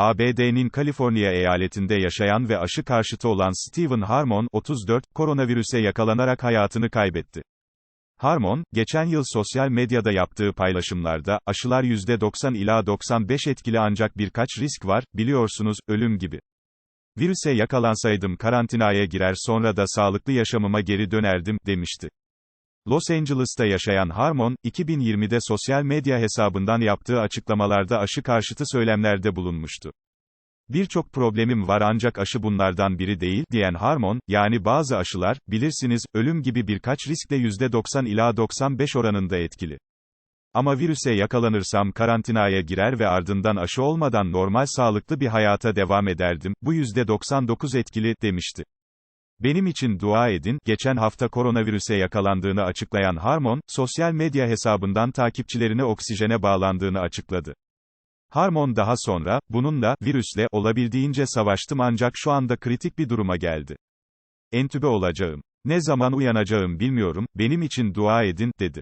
ABD'nin Kaliforniya eyaletinde yaşayan ve aşı karşıtı olan Stephen Harmon, 34, koronavirüse yakalanarak hayatını kaybetti. Harmon, geçen yıl sosyal medyada yaptığı paylaşımlarda, aşılar %90 ila 95 etkili ancak birkaç risk var, biliyorsunuz, ölüm gibi. Virüse yakalansaydım karantinaya girer sonra da sağlıklı yaşamıma geri dönerdim, demişti. Los Angeles'ta yaşayan Harmon, 2020'de sosyal medya hesabından yaptığı açıklamalarda aşı karşıtı söylemlerde bulunmuştu. Birçok problemim var ancak aşı bunlardan biri değil, diyen Harmon, yani bazı aşılar, bilirsiniz, ölüm gibi birkaç riskle %90 ila 95 oranında etkili. Ama virüse yakalanırsam karantinaya girer ve ardından aşı olmadan normal sağlıklı bir hayata devam ederdim, bu %99 etkili, demişti. Benim için dua edin, geçen hafta koronavirüse yakalandığını açıklayan Harmon, sosyal medya hesabından takipçilerine oksijene bağlandığını açıkladı. Harmon daha sonra, bununla, virüsle, olabildiğince savaştım ancak şu anda kritik bir duruma geldi. Entübe olacağım. Ne zaman uyanacağım bilmiyorum, benim için dua edin, dedi.